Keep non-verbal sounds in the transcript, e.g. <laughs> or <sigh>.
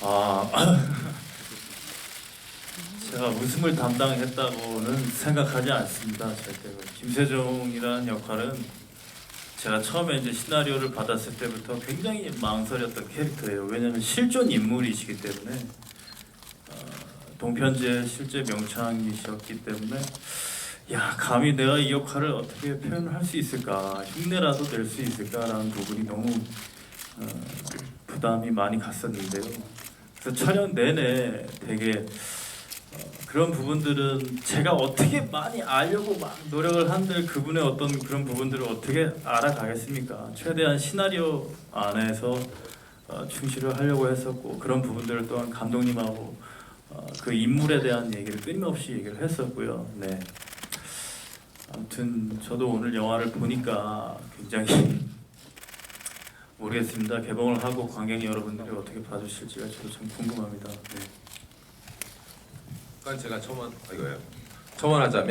아, <laughs> 제가 웃음을 담당했다고는 생각하지 않습니다. 절대로. 김세종이라는 역할은 제가 처음에 이제 시나리오를 받았을 때부터 굉장히 망설였던 캐릭터예요. 왜냐하면 실존 인물이시기 때문에 어, 동편지의 실제 명창이셨기 때문에 야 감히 내가 이 역할을 어떻게 표현을 할 수 있을까 흉내라도 낼 수 있을까라는 부분이 너무 어, 부담이 많이 갔었는데요. 그래서 촬영 내내 되게 어, 그런 부분들은 제가 어떻게 많이 알려고 막 노력을 한들 그분의 어떤 그런 부분들을 어떻게 알아가겠습니까? 최대한 시나리오 안에서 어, 충실을 하려고 했었고 그런 부분들을 또한 감독님하고 어, 그 인물에 대한 얘기를 끊임없이 얘기를 했었고요. 네. 아무튼 저도 오늘 영화를 보니까 굉장히 모르겠습니다. 개봉을 하고 관객 여러분들이 어떻게 봐주실지가 저도 참 궁금합니다. 네. 그건 제가 첨언 아, 이거예요. 첨언하자면